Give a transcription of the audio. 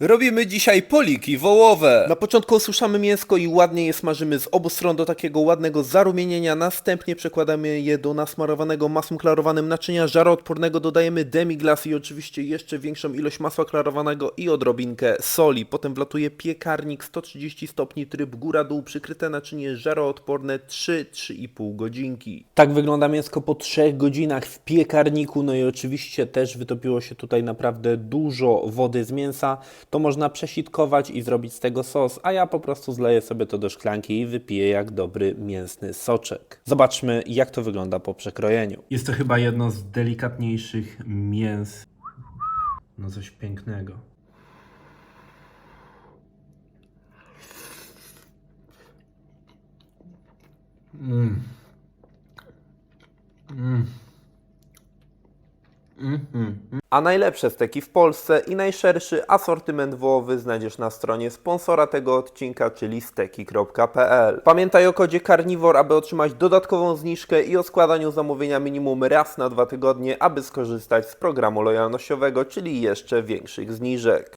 Robimy dzisiaj poliki wołowe. Na początku osuszamy mięsko i ładnie je smażymy z obu stron do takiego ładnego zarumienienia. Następnie przekładamy je do nasmarowanego masłem klarowanym naczynia żaroodpornego. Dodajemy demiglas i oczywiście jeszcze większą ilość masła klarowanego i odrobinkę soli. Potem wlatuje piekarnik 130 stopni tryb góra-dół przykryte naczynie żaroodporne 3-3,5 godzinki. Tak wygląda mięsko po 3 godzinach w piekarniku. No i oczywiście też wytopiło się tutaj naprawdę dużo wody z mięsa to można przesitkować i zrobić z tego sos, a ja po prostu zleję sobie to do szklanki i wypiję jak dobry mięsny soczek. Zobaczmy, jak to wygląda po przekrojeniu. Jest to chyba jedno z delikatniejszych mięs. No coś pięknego. A najlepsze steki w Polsce i najszerszy asortyment wołowy znajdziesz na stronie sponsora tego odcinka, czyli steki.pl. Pamiętaj o kodzie Carnivore, aby otrzymać dodatkową zniżkę i o składaniu zamówienia minimum raz na dwa tygodnie, aby skorzystać z programu lojalnościowego, czyli jeszcze większych zniżek.